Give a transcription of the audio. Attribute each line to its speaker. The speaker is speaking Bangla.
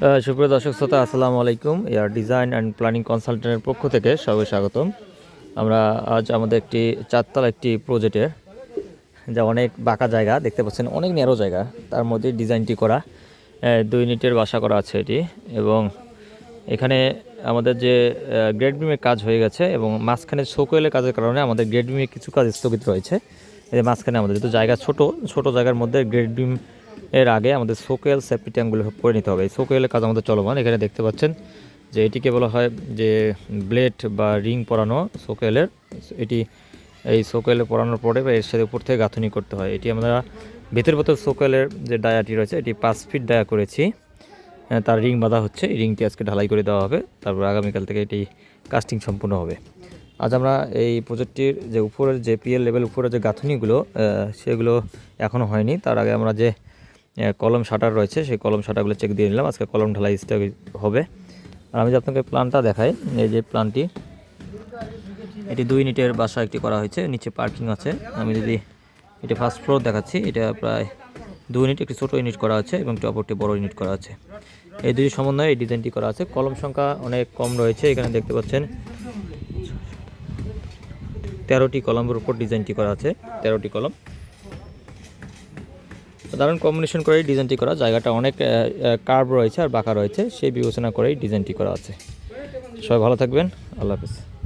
Speaker 1: সুপ্রিয় দর্শক শ্রোতা, আসসালামু আলাইকুম। এয়ার ডিজাইন অ্যান্ড প্ল্যানিং কনসালটেন্টের পক্ষ থেকে সবাই স্বাগতম। আমরা আজ আমাদের একটি চারতলা একটি প্রজেক্টের যা অনেক বাঁকা জায়গা, দেখতে পাচ্ছেন অনেক ন্যারো জায়গা। তার মধ্যে ডিজাইনটি করা দুই ইউনিটের বাসা করা আছে এটি। এবং এখানে আমাদের যে গ্রেড বিমের কাজ হয়ে গেছে এবং মাঝখানে শোকোয়েলের কাজের কারণে আমাদের গ্রেড বিমে কিছু কাজ স্থগিত রয়েছে। এই মাঝখানে আমাদের যেহেতু জায়গা ছোট ছোট জায়গার মধ্যে গ্রেড বিম এর আগে আমাদের সোকেল সেফটি ট্যাঙ্কগুলো করে নিতে হবে। এই সোকেলের কাজ আমাদের চলমান। এখানে দেখতে পাচ্ছেন যে এটিকে বলা হয় যে ব্লেড বা রিং পরানো সোকেলের। এটি এই সোকেলে পরানোর পরে বা এর সাথে উপর থেকে গাঁথনি করতে হয়। এটি আমরা ভেতর ভেতর সোকেলের যে ডায়াটি রয়েছে, এটি পাঁচ ফিট ডায়া করেছি। তার রিং বাঁধা হচ্ছে। এই রিংটি আজকে ঢালাই করে দেওয়া হবে। তারপর আগামীকাল থেকে এটি কাস্টিং সম্পূর্ণ হবে। আজ আমরা এই প্রজেক্টটির যে উপরের যে পিএল লেভেল উপরের যে গাঁথনিগুলো সেগুলো এখনও হয়নি। তার আগে আমরা যে কলম শাটার রয়েছে, সেই কলম শাটারগুলো চেক দিয়ে নিলাম। আজকে কলম ঢালাই স্টার্ট হবে। আর আমি যদি আপনাকে প্ল্যানটা দেখাই, এই যে প্ল্যানটি এটি দুই ইউনিটের বাসা একটি করা হয়েছে, নিচে পার্কিং আছে। আমি যদি এটা ফার্স্ট ফ্লোর দেখাচ্ছি, এটা প্রায় দু ইউনিট, একটি ছোটো ইউনিট করা আছে এবং একটি অপরটি বড় ইউনিট করা আছে। এই দুটি সমন্বয়ে এই ডিজাইনটি করা আছে। কলম সংখ্যা অনেক কম রয়েছে, এখানে দেখতে পাচ্ছেন তেরোটি কলমের উপর ডিজাইনটি করা আছে, তেরোটি কলম। সাধারণ কম্বিনেশন করেই ডিজাইনটি করা। জায়গাটা অনেক কার্ভ রয়েছে আর বাঁকা রয়েছে। সেই বিবেচনা করেই ডিজাইনটি করা আছে। সবাই ভালো থাকবেন। আল্লাহ হাফিজ।